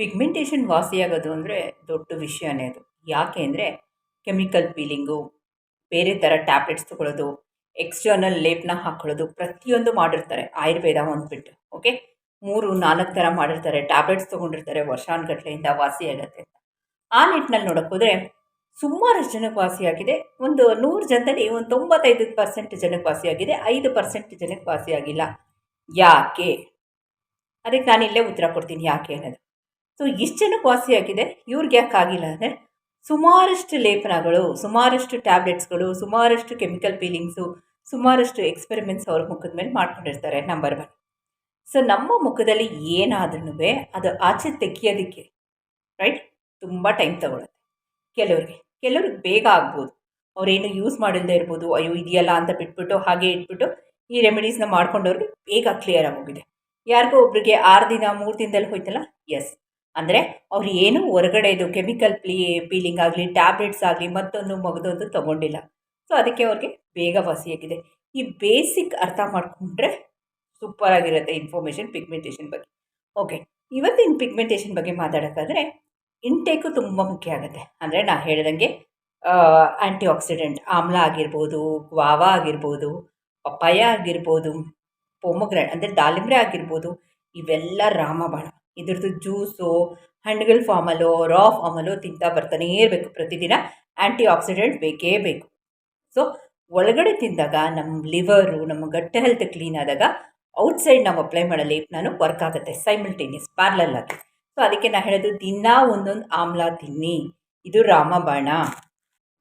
Pigmentation ವಾಸಿಯಾಗೋದು ಅಂದರೆ ದೊಡ್ಡ ವಿಷಯನೇ ಅದು ಯಾಕೆ ಅಂದರೆ ಕೆಮಿಕಲ್ ಪೀಲಿಂಗು ಬೇರೆ ಥರ ಟ್ಯಾಬ್ಲೆಟ್ಸ್ ತೊಗೊಳ್ಳೋದು ಎಕ್ಸ್ಟರ್ನಲ್ ಲೇಪ್ನ ಹಾಕ್ಕೊಳ್ಳೋದು ಪ್ರತಿಯೊಂದು ಮಾಡಿರ್ತಾರೆ, ಆಯುರ್ವೇದ ಒಂದ್ಬಿಟ್ಟು ಓಕೆ ಮೂರು, ನಾಲ್ಕು ಥರ ಮಾಡಿರ್ತಾರೆ ಟ್ಯಾಬ್ಲೆಟ್ಸ್ ತೊಗೊಂಡಿರ್ತಾರೆ ವರ್ಷಾನುಗಟ್ಲೆಯಿಂದ ವಾಸಿಯಾಗತ್ತೆ ಅಂತ. ಆ ನಿಟ್ಟಿನಲ್ಲಿ ನೋಡೋಕ್ಕೋದ್ರೆ ಹೋದರೆ ಸುಮಾರಷ್ಟು ಜನಕ್ಕೆ ವಾಸಿಯಾಗಿದೆ ಒಂದು ನೂರು ಜನದಲ್ಲಿ ಒಂದು ತೊಂಬತ್ತೈದು ಪರ್ಸೆಂಟ್ ಜನಕ್ಕೆ ವಾಸಿಯಾಗಿದೆ ಐದು ಪರ್ಸೆಂಟ್ ಜನಕ್ಕೆ ವಾಸಿಯಾಗಿಲ್ಲ ಯಾಕೆ? ಅದಕ್ಕೆ ನಾನು ಇಲ್ಲೇ ಉತ್ತರ ಕೊಡ್ತೀನಿ ಯಾಕೆ ಅನ್ನೋದು. ಸೊ ಇಷ್ಟು ಜನಕ್ಕೆ ವಾಸಿಯಾಗಿದೆ ಇವ್ರಿಗೆ ಯಾಕೆ ಆಗಿಲ್ಲ ಅಂದರೆ ಸುಮಾರಷ್ಟು ಲೇಪನಗಳು, ಸುಮಾರಷ್ಟು ಟ್ಯಾಬ್ಲೆಟ್ಸ್ಗಳು ಸುಮಾರಷ್ಟು ಕೆಮಿಕಲ್ ಪೀಲಿಂಗ್ಸು ಸುಮಾರಷ್ಟು ಎಕ್ಸ್ಪೆರಿಮೆಂಟ್ಸ್ ಅವ್ರ ಮುಖದ ಮೇಲೆ ಮಾಡ್ಕೊಂಡಿರ್ತಾರೆ ನಂಬರ್ ಒನ್ ಸೊ ನಮ್ಮ ಮುಖದಲ್ಲಿ ಏನಾದ್ರೂ ಅದು ಆಚೆ ತೆಗಿಯೋದಕ್ಕೆ ರೈಟ್ ತುಂಬ ಟೈಮ್ ತಗೊಳ್ಳುತ್ತೆ ಕೆಲವ್ರಿಗೆ ಕೆಲವ್ರಿಗೆ ಬೇಗ ಆಗ್ಬೋದು. ಅವರೇನು ಯೂಸ್ ಮಾಡಿಲ್ಲದೆ ಇರ್ಬೋದು, ಅಯ್ಯೋ ಇದೆಯಲ್ಲ ಅಂತ ಬಿಟ್ಬಿಟ್ಟು, ಹಾಗೆ ಇಟ್ಬಿಟ್ಟು ಈ ರೆಮಿಡೀಸ್ನ ಮಾಡ್ಕೊಂಡವ್ರಿಗೆ ಬೇಗ ಕ್ಲಿಯರ್ ಆಗೋಗಿದೆ ಯಾರಿಗೋ ಒಬ್ರಿಗೆ ಆರು ದಿನ, ಮೂರು ದಿನದಲ್ಲಿ ಹೋಯ್ತಲ್ಲ? ಎಸ್ ಅಂದರೆ ಅವ್ರು ಏನು ಹೊರಗಡೆದು ಕೆಮಿಕಲ್ ಪ್ಲೀ ಪೀಲಿಂಗ್ ಆಗಲಿ ಟ್ಯಾಬ್ಲೆಟ್ಸ್ ಆಗಲಿ ಮತ್ತೊಂದು ಮಗದೊಂದು ತೊಗೊಂಡಿಲ್ಲ. ಸೊ ಅದಕ್ಕೆ ಅವ್ರಿಗೆ ಬೇಗ ವಾಸಿಯಾಗಿದೆ. ಈ ಬೇಸಿಕ್ ಅರ್ಥ ಮಾಡಿಕೊಂಡ್ರೆ ಸೂಪರ್ ಆಗಿರುತ್ತೆ ಇನ್ಫಾರ್ಮೇಷನ್ ಪಿಗ್ಮೆಂಟೇಷನ್ ಬಗ್ಗೆ. ಓಕೆ ಇವತ್ತಿನ ಪಿಗ್ಮೆಂಟೇಷನ್ ಬಗ್ಗೆ ಮಾತಾಡೋಕ್ಕಾದ್ರೆ ಇಂಟೇಕು ತುಂಬ ಮುಖ್ಯ ಆಗುತ್ತೆ. ಅಂದರೆ ನಾ ಹೇಳ್ದಂಗೆ ಆ್ಯಂಟಿ ಆಕ್ಸಿಡೆಂಟ್ ಆಮ್ಲ ಆಗಿರ್ಬೋದು ಗ್ವಾವಾ ಆಗಿರ್ಬೋದು, ಪಪ್ಪಾಯ ಆಗಿರ್ಬೋದು ಪೊಮಗ್ರೆ ಅಂದರೆ ದಾಳಿಂಬೆ ಆಗಿರ್ಬೋದು, ಇವೆಲ್ಲ ರಾಮಬಾಣ. ಇದ್ರದ್ದು ಜ್ಯೂಸು, ಹಣ್ಣುಗಳ ಫಾರ್ಮಲ್ಲೋ ರಾ ಫಾರ್ಮಲ್ಲೋ ತಿಂತಾ ಬರ್ತಾನೇ ಇರಬೇಕು. ಪ್ರತಿದಿನ ಆ್ಯಂಟಿ ಆಕ್ಸಿಡೆಂಟ್ ಬೇಕೇ ಬೇಕು. ಸೊ ಒಳಗಡೆ ತಿಂದಾಗ ನಮ್ಮ ಲಿವರು ನಮ್ಮ ಗಟ್ಟ ಹೆಲ್ತ್ ಕ್ಲೀನ್ ಆದಾಗ ಔಟ್ಸೈಡ್ ನಾವು ಅಪ್ಲೈ ಮಾಡಲಿ ನಾನು ವರ್ಕ್ ಆಗುತ್ತೆ ಸೈಮಲ್ಟೇನಿಯಸ್ ಪ್ಯಾರ್ಲಲ್ ಆಗಿ. ಸೊ ಅದಕ್ಕೆ ನಾನು ಹೇಳೋದು ದಿನ ಒಂದೊಂದು ಆಮ್ಲ ತಿನ್ನಿ. ಇದು ರಾಮಬಾಣ.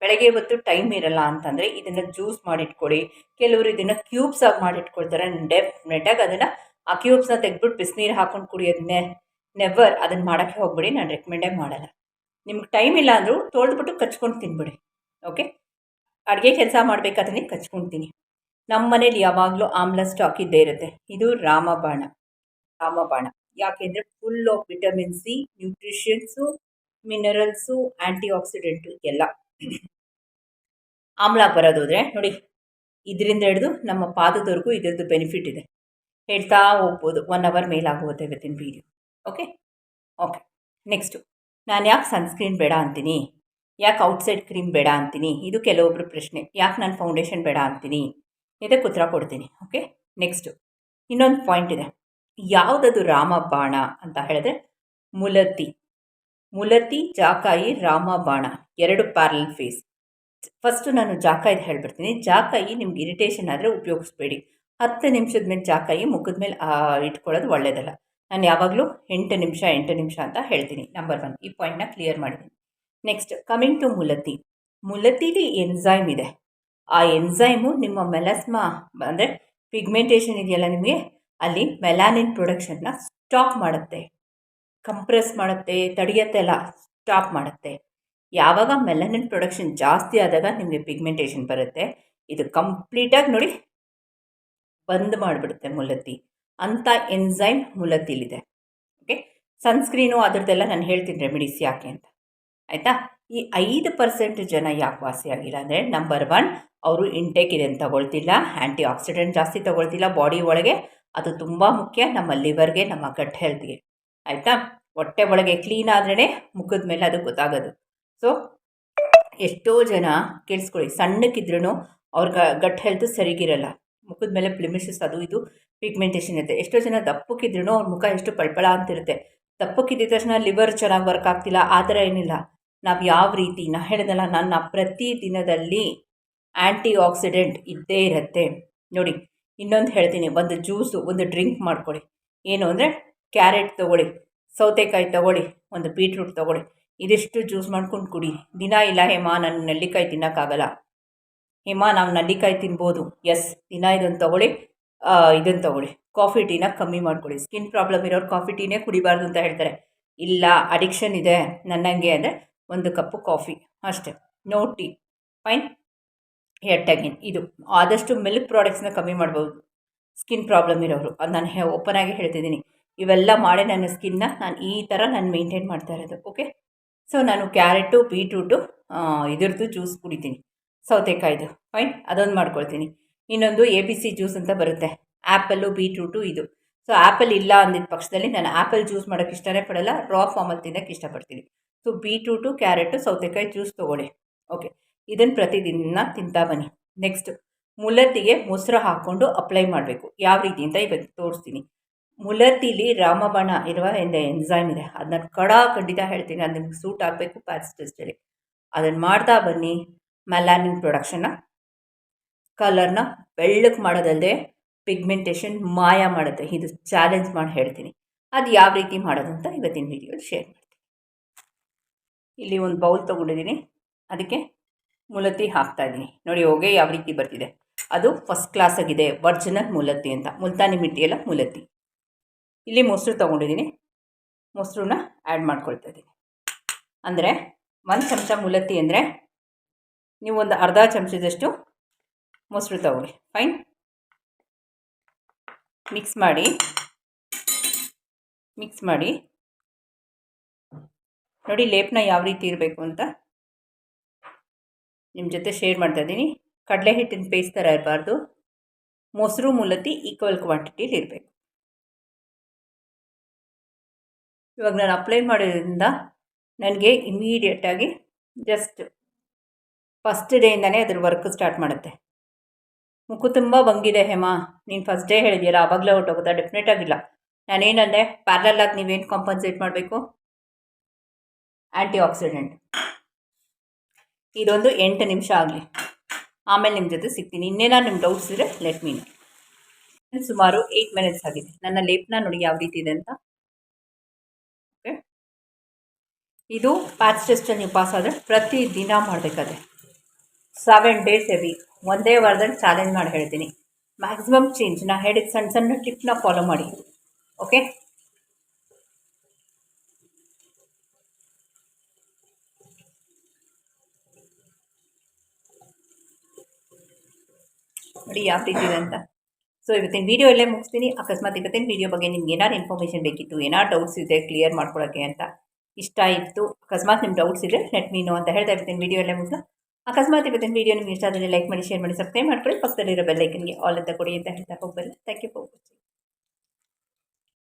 ಬೆಳಗ್ಗೆ ಹೊತ್ತು ಟೈಮ್ ಇರಲ್ಲ ಅಂತಂದರೆ ಇದನ್ನು ಜ್ಯೂಸ್ ಮಾಡಿಟ್ಕೊಳ್ಳಿ ಕೆಲವರು ಇದನ್ನು ಕ್ಯೂಬ್ಸ್ ಆಗಿ ಮಾಡಿಟ್ಕೊಳ್ತಾರೆ ಡೆಫ್ನೆಟಾಗಿ ಅದನ್ನು ಆ ಕ್ಯೂಬ್ಸ್ನ ತೆಗೆದ್ಬಿಟ್ಟು ಬಿಸಿನೀರು ಹಾಕೊಂಡು ಕುಡಿಯೋದನ್ನೇ ನೆವರ್ ಅದನ್ನು ಮಾಡೋಕ್ಕೆ ಹೋಗ್ಬಿಡಿ, ನಾನು ರೆಕಮೆಂಡೇ ಮಾಡಲ್ಲ. ನಿಮ್ಗೆ ಟೈಮ್ ಇಲ್ಲ ಅಂದರೂ ತೊಳೆದ್ಬಿಟ್ಟು ಕಚ್ಕೊಂಡು ತಿನ್ಬಿಡಿ ಓಕೆ ಅಡುಗೆ ಕೆಲಸ ಮಾಡಬೇಕಾದ್ರೆ ಕಚ್ಕೊಳ್ತೀನಿ ನಮ್ಮ ಮನೇಲಿ ಯಾವಾಗಲೂ ಆಮ್ಲ ಸ್ಟಾಕ್ ಇದ್ದೇ ಇರುತ್ತೆ. ಇದು ರಾಮಬಾಣ ರಾಮಬಾಣ. ಯಾಕೆಂದರೆ full of vitamin C nutritions minerals antioxidant ಎಲ್ಲ. ಆಮ್ಲ ಬರೋದೋದ್ರೆ ನೋಡಿ, ಇದರಿಂದ ಹಿಡಿದು ನಮ್ಮ ಪಾದದವರೆಗೂ ಇದರದ್ದು ಬೆನಿಫಿಟ್ ಇದೆ. ಹೇಳ್ತಾ ಹೋಗ್ಬೋದು. One hour ಮೇಲಾಗುತ್ತೆ within video okay okay next ನಾನು ಯಾಕೆ ಸನ್ಸ್ಕ್ರೀನ್ ಬೇಡ ಅಂತೀನಿ? ಯಾಕೆ ಔಟ್ಸೈಡ್ ಕ್ರೀಮ್ ಬೇಡ ಅಂತೀನಿ? ಇದು ಕೆಲವೊಬ್ಬರು ಪ್ರಶ್ನೆ. ಯಾಕೆ ನಾನು ಫೌಂಡೇಶನ್ ಬೇಡ ಅಂತೀನಿ? ಇದಕ್ಕೆ ಉತ್ತರ ಕೊಡ್ತೀನಿ. ಓಕೆ ನೆಕ್ಸ್ಟು ಇನ್ನೊಂದು ಪಾಯಿಂಟ್ ಇದೆ. ಯಾವುದದು ರಾಮಬಾಣ ಅಂತ ಹೇಳಿದ್ರೆ ಮುಲತಿ ಮುಲತಿ ಜಾಕಾಯಿ ರಾಮ ಬಾಣ ಎರಡು ಪ್ಯಾರಲ್ ಫೇಸ್ ಫಸ್ಟು ನಾನು ಜಾಕಾಯಿದು ಹೇಳ್ಬಿಡ್ತೀನಿ. ಜಾಕಾಯಿ ನಿಮ್ಗೆ ಇರಿಟೇಷನ್ ಆದರೆ ಉಪಯೋಗಿಸ್ಬೇಡಿ. ಹತ್ತು ನಿಮಿಷದ ಮೇಲೆ ಜಾಕಾಯಿ ಮುಖದ ಮೇಲೆ ಇಟ್ಕೊಳ್ಳೋದು ಒಳ್ಳೆಯದಲ್ಲ ನಾನು ಯಾವಾಗಲೂ ಎಂಟು ನಿಮಿಷ ಎಂಟು ನಿಮಿಷ ಅಂತ ಹೇಳ್ತೀನಿ. ನಂಬರ್ ಒನ್ ಈ ಪಾಯಿಂಟ್ನ ಕ್ಲಿಯರ್ ಮಾಡಿದ್ದೀನಿ. ನೆಕ್ಸ್ಟ್ ಕಮಿಂಗ್ ಟು ಮುಲತಿ ಮುಲತಿಲಿ ಎನ್ಝೈಮ್ ಇದೆ. ಆ ಎನ್ಝೈಮು ನಿಮ್ಮ ಮೆಲಸ್ಮಾ ಅಂದರೆ ಪಿಗ್ಮೆಂಟೇಷನ್ ಇದೆಯಲ್ಲ ನಿಮಗೆ? ಅಲ್ಲಿ ಮೆಲಾನಿನ್ ಪ್ರೊಡಕ್ಷನ್ನ ಸ್ಟಾಪ್ ಮಾಡುತ್ತೆ. ಕಂಪ್ರೆಸ್ ಮಾಡುತ್ತೆ, ತಡೆಯುತ್ತೆ ಅಲ್ಲ ಸ್ಟಾಪ್ ಮಾಡುತ್ತೆ. ಯಾವಾಗ ಮೆಲನಿನ್ ಪ್ರೊಡಕ್ಷನ್ ಜಾಸ್ತಿ ಆದಾಗ ನಿಮಗೆ ಪಿಗ್ಮೆಂಟೇಷನ್ ಬರುತ್ತೆ. ಇದು ಕಂಪ್ಲೀಟಾಗಿ ನೋಡಿ ಬಂದ್ ಮಾಡಿಬಿಡುತ್ತೆ ಮುಲತಿ. ಅಂಥ ಎನ್ಸೈಮ್ ಮುಲತಿಲಿದೆ. ಓಕೆ ಸನ್ಸ್ಕ್ರೀನು ಅದರದ್ದೆಲ್ಲ ನಾನು ಹೇಳ್ತೀನಿ ರೆಮಿಡೀಸ್ ಯಾಕೆ ಅಂತ. ಆಯಿತಾ? ಈ ಐದು ಪರ್ಸೆಂಟ್ ಜನ ಯಾಕೆ ವಾಸಿಯಾಗಿಲ್ಲ ಅಂದರೆ ನಂಬರ್ ಒನ್ ಅವರು ಇಂಟೇಕ್ ಇದೆ ತಗೊಳ್ತಿಲ್ಲ ಆ್ಯಂಟಿ ಆಕ್ಸಿಡೆಂಟ್ ಜಾಸ್ತಿ ತಗೊಳ್ತಿಲ್ಲ ಬಾಡಿ ಒಳಗೆ. ಅದು ತುಂಬ ಮುಖ್ಯ, ನಮ್ಮ ಲಿವರ್ಗೆ ನಮ್ಮ ಗಟ್ ಹೆಲ್ತ್ಗೆ ಆಯಿತಾ? ಹೊಟ್ಟೆ ಒಳಗೆ ಕ್ಲೀನ್ ಆದ್ರೇ ಮುಖದ ಮೇಲೆ ಅದು ಗೊತ್ತಾಗೋದು. ಸೊ ಎಷ್ಟೋ ಜನ ಕೇಳಿಸ್ಕೊಳ್ಳಿ ಸಣ್ಣಕ್ಕಿದ್ರೂ ಅವ್ರ ಗಟ್ ಹೆಲ್ತ್ ಸರಿಗಿರಲ್ಲ. ಮುಖದ ಮೇಲೆ ಪ್ಲಿಮಿಷಸ್ ಅದು ಇದು ಪಿಗ್ಮೆಂಟೇಷನ್ ಇರುತ್ತೆ. ಎಷ್ಟೋ ಜನ ದಪ್ಪಕ್ಕಿದ್ರೂ ಅವ್ರ ಮುಖ ಎಷ್ಟು ಪಳ್ಪಳ ಅಂತಿರುತ್ತೆ. ದಪ್ಪಕ್ಕಿದ್ದ ತಕ್ಷಣ ಲಿವರ್ ಚೆನ್ನಾಗಿ ವರ್ಕ್ ಆಗ್ತಿಲ್ಲ, ಆ ಥರ ಏನಿಲ್ಲ. ನಾವು ಯಾವ ರೀತಿ, ನಾ ಹೇಳಿದಲ್ಲ, ನನ್ನ ಪ್ರತಿ ದಿನದಲ್ಲಿ ಆ್ಯಂಟಿ ಆಕ್ಸಿಡೆಂಟ್ ಇದ್ದೇ ಇರುತ್ತೆ. ನೋಡಿ, ಇನ್ನೊಂದು ಹೇಳ್ತೀನಿ, ಒಂದು ಜ್ಯೂಸು ಒಂದು ಡ್ರಿಂಕ್ ಮಾಡ್ಕೊಳ್ಳಿ. ಏನು ಅಂದರೆ ಕ್ಯಾರೆಟ್ ತೊಗೊಳ್ಳಿ, ಸೌತೆಕಾಯಿ ತೊಗೊಳ್ಳಿ, ಒಂದು ಬೀಟ್ರೂಟ್ ತೊಗೊಳ್ಳಿ. ಇದಿಷ್ಟು ಜ್ಯೂಸ್ ಮಾಡ್ಕೊಂಡು ಕುಡಿ. ದಿನ ಇಲ್ಲ ಹೇಮಾ, ನಾನು ನೆಲ್ಲಿಕಾಯಿ ತಿನ್ನೋಕ್ಕಾಗಲ್ಲ. ಹೇಮಾ, ನಾವು ನಲ್ಲಿಕಾಯಿ ತಿನ್ಬೋದು. ಎಸ್ ದಿನ ಇದನ್ನು ತೊಗೊಳ್ಳಿ. ಇದನ್ನು ತೊಗೊಳ್ಳಿ. ಕಾಫಿ ಟೀನ ಕಮ್ಮಿ ಮಾಡ್ಕೊಳ್ಳಿ. ಸ್ಕಿನ್ ಪ್ರಾಬ್ಲಮ್ ಇರೋರು ಕಾಫಿ ಟೀನೇ ಕುಡಿಬಾರ್ದು ಅಂತ ಹೇಳ್ತಾರೆ. ಇಲ್ಲ ಅಡಿಕ್ಷನ್ ಇದೆ ನನ್ನಂಗೆ ಅಂದರೆ ಒಂದು ಕಪ್ಪು ಕಾಫಿ ಅಷ್ಟೇ. ನೋ ಟೀ ಫೈನ್ ಎಟ್ ಇದು. ಆದಷ್ಟು ಮಿಲ್ಕ್ ಪ್ರಾಡಕ್ಟ್ಸ್ನ ಕಮ್ಮಿ ಮಾಡ್ಬೋದು. ಸ್ಕಿನ್ ಪ್ರಾಬ್ಲಮ್ ಇರೋರು. ಅದು ನಾನು ಹೇ ಆಗಿ ಹೇಳ್ತಿದ್ದೀನಿ. ಇವೆಲ್ಲ ಮಾಡಿ ನನ್ನ ಸ್ಕಿನ್ನ ನಾನು ಈ ಥರ ನಾನು ಮೇಂಟೈನ್ ಮಾಡ್ತಾ ಇರೋದು. ಓಕೆ ಸೊ ನಾನು ಕ್ಯಾರೆಟು ಬೀಟ್ರೂಟು ಇದ್ರದ್ದು ಜ್ಯೂಸ್ ಕುಡಿತೀನಿ. ಸೌತೆಕಾಯ್ದು. ಫೈನ್ ಅದೊಂದು ಮಾಡ್ಕೊಳ್ತೀನಿ. ಇನ್ನೊಂದು ಎ ಬಿ ಸಿ ಜ್ಯೂಸ್ ಅಂತ ಬರುತ್ತೆ. ಆ್ಯಪಲ್ಲು ಬೀಟ್ರೂಟು ಇದು. ಸೊ ಆ್ಯಪಲ್ ಇಲ್ಲ ಅಂದಿದ್ದ ಪಕ್ಷದಲ್ಲಿ ನಾನು ಆ್ಯಪಲ್ ಜ್ಯೂಸ್ ಮಾಡೋಕ್ಕೆ ಇಷ್ಟನೇ ಪಡೋಲ್ಲ ರಾ ಫಾರ್ಮಲ್ಲಿ ತಿನ್ನೋಕ್ಕೆ ಇಷ್ಟಪಡ್ತೀನಿ. ಸೊ ಬೀಟ್ರೂಟು ಕ್ಯಾರೆಟು ಸೌತೆಕಾಯಿ ಜ್ಯೂಸ್ ತೊಗೊಳ್ಳಿ. ಓಕೆ ಇದನ್ನು ಪ್ರತಿದಿನ ತಿಂತಾ ಬನ್ನಿ. ನೆಕ್ಸ್ಟ್ ಮುಲತ್ತಿಗೆ ಮೊಸರು ಹಾಕ್ಕೊಂಡು ಅಪ್ಲೈ ಮಾಡಬೇಕು. ಯಾವ ರೀತಿ ಅಂತ ಇವತ್ತು ತೋರಿಸ್ತೀನಿ. ಮುಲತ್ತಿಲಿ ರಾಮಬಾಣ ಇರುವ ಒಂದು ಎನ್ಸೈಮ್ ಇದೆ. ಅದನ್ನ ಕಡಾ ಖಂಡಿತ ಹೇಳ್ತೀನಿ ಅದು ಸೂಟ್ ಆಗಬೇಕು ಪ್ಯಾಚ್ ಅದನ್ನು ಮಾಡ್ತಾ ಬನ್ನಿ. ಮೆಲಾನಿನ್ ಪ್ರೊಡಕ್ಷನ್ನ ಕಲರ್ನ ಬೆಳ್ಳಕ್ಕೆ ಮಾಡೋದಲ್ಲದೆ ಪಿಗ್ಮೆಂಟೇಷನ್ ಮಾಯ ಮಾಡುತ್ತೆ. ಇದು ಚಾಲೆಂಜ್ ಮಾಡಿ ಹೇಳ್ತೀನಿ. ಅದು ಯಾವ ರೀತಿ ಮಾಡೋದು ಅಂತ ಇವತ್ತಿನ ವೀಡಿಯೋಲಿ ಶೇರ್ ಮಾಡ್ತೀನಿ. ಇಲ್ಲಿ ಒಂದು ಬೌಲ್ ತೊಗೊಂಡಿದ್ದೀನಿ. ಅದಕ್ಕೆ ಮುಲತಿ ಹಾಕ್ತಾ ಇದ್ದೀನಿ. ನೋಡಿ, ಹೊಗೆ ಯಾವ ರೀತಿ ಬರ್ತಿದೆ. ಅದು ಫಸ್ಟ್ ಕ್ಲಾಸ್ ಆಗಿದೆ. ಒರ್ಜಿನಲ್ ಮುಲತಿ ಅಂತ. ಮುಲ್ತಾನಿ ಮಿಟ್ಟಿಯಲ್ಲ ಮುಲತಿ. ಇಲ್ಲಿ ಮೊಸರು ತೊಗೊಂಡಿದ್ದೀನಿ. ಮೊಸರನ್ನ ಆ್ಯಡ್ ಮಾಡ್ಕೊಳ್ತಾ ಇದ್ದೀನಿ. ಅಂದರೆ ಒಂದು ಚಮಚ ಮುಲತಿ ಅಂದರೆ ನೀವು ಒಂದು ಅರ್ಧ ಚಮಚದಷ್ಟು ಮೊಸರು ತಗೊಳ್ಳಿ. ಫೈನ್ ಮಿಕ್ಸ್ ಮಾಡಿ. ಮಿಕ್ಸ್ ಮಾಡಿ. ನೋಡಿ ಲೇಪನ ಯಾವ ರೀತಿ ಇರಬೇಕು ಅಂತ. ನಿಮ್ಮ ಜೊತೆ ಶೇರ್ ಮಾಡ್ತಾ ಇದ್ದೀನಿ. ಕಡಲೆ ಹಿಟ್ಟಿನ ಪೇಸ್ಟ್ ಥರ ಇರಬಾರ್ದು. ಮೊಸರು ಮೂಲತಿ ಈಕ್ವಲ್ ಕ್ವಾಂಟಿಟಿಲಿ ಇರಬೇಕು. ಇವಾಗ ನಾನು ಅಪ್ಲೈ ಮಾಡೋದ್ರಿಂದ ನನಗೆ ಇಮ್ಮಿಡಿಯೇಟಾಗಿ ಜಸ್ಟ್ ಫಸ್ಟ್ ಡೇಯಿಂದನೇ ಅದ್ರ ವರ್ಕ್ ಸ್ಟಾರ್ಟ್ ಮಾಡುತ್ತೆ. ಮುಖ ತುಂಬ ಬಂಗಿದೆ ಹೇಮಾ, ನೀನು ಫಸ್ಟ್ ಡೇ ಹೇಳಿದ್ಯಲ್ಲ, ಆವಾಗಲೇ ಹೊರಟೋಗುತ್ತಾ ಡೆಫಿನೆಟ್ ಆಗಿಲ್ಲ. ನಾನೇನಂದೆ ಪ್ಯಾರಲಾಗಿ ನೀವೇನು ಕಾಂಪನ್ಸೇಟ್ ಮಾಡಬೇಕು? ಆ್ಯಂಟಿ ಆಕ್ಸಿಡೆಂಟ್ ಇದೊಂದು ಎಂಟು ನಿಮಿಷ ಆಗಲಿ. ಆಮೇಲೆ ನಿಮ್ಮ ಜೊತೆ ಸಿಗ್ತೀನಿ. ಇನ್ನೇನಾದ್ರು ನಿಮ್ಮ ಡೌಟ್ಸ್ ಇದ್ರೆ ಲೆಟ್ ಮೀನ್ ಸುಮಾರು ಏಯ್ಟ್ ಮಿನಿಟ್ಸ್ ಆಗಿದೆ. ನನ್ನ ಲೇಪನ ನೋಡಿ ಯಾವ ರೀತಿ ಇದೆ ಅಂತ. ಓಕೆ ಇದು ಪ್ಯಾಚ್ ಟೆಸ್ಟಲ್ಲಿ ನೀವು ಪಾಸ್ ಆದರೆ ಪ್ರತಿ ದಿನ ಮಾಡಬೇಕಾದ್ರೆ. ಸೆವೆನ್ ಡೇಸ್ ಎ ವೀಕ್ ಒಂದೇ ವಾರದಲ್ಲಿ ಚಾಲೆಂಜ್ ಮಾಡಿ ಹೇಳ್ತೀನಿ. ಮ್ಯಾಕ್ಸಿಮಮ್ ಚೇಂಜ್ ನಾ ಹೇಳಿದ ಸಣ್ಣ ಸಣ್ಣ ಟಿಪ್ನ ಫಾಲೋ ಮಾಡಿ. ಓಕೆ ನೋಡಿ, ಯಾವ ರೀತಿ ಇದೆ ಅಂತ. ಸೊ ಇವತ್ತಿನ ವೀಡಿಯೋ ಎಲ್ಲೇ ಮುಗಿಸ್ತೀನಿ. ಅಕಸ್ಮಾತ್ ಇವತ್ತಿನ ವೀಡಿಯೋ ಬಗ್ಗೆ ನಿಮ್ಗೆ ಏನಾರು ಇನ್ಫಾರ್ಮೇಷನ್ ಬೇಕಿತ್ತು ಏನಾರು ಡೌಟ್ಸ್ ಇದೆ ಕ್ಲಿಯರ್ ಮಾಡ್ಕೊಳ್ಳೋಕ್ಕೆ ಅಂತ. ಇಷ್ಟ ಇತ್ತು. ಅಕಸ್ಮಾತ್ ನಿಮ್ಮ ಡೌಟ್ಸ್ ಇದೆ ನೆಟ್ ಮೀನು ಅಂತ ಹೇಳ್ತಾ ಇವತ್ತಿನ ವೀಡಿಯೋ ಎಲ್ಲೇ ಮುಗಿಸ ಅಕಸ್ಮಾತ್ ಇವತ್ತಿನ ವೀಡಿಯೋ ನಿಮ್ಗೆ ಇಷ್ಟ ಆದರೆ ಲೈಕ್ ಮಾಡಿ ಶೇರ್ ಮಾಡಿ ಸಬ್ಸ್ಕ್ರೈಬ್ ಮಾಡ್ಕೊಳ್ಳಿ. ಪಕ್ಕದಲ್ಲಿರೋ ಬೆಲ್ಲೈಕನ್ಗೆ ಆಲ್ ಅಂತ ಕೊಡಿ ಅಂತ ಹೇಳ್ತಾ ಹೋಗ್ಬಲ್ಲ ಥ್ಯಾಂಕ್ ಯು ಫಾರ್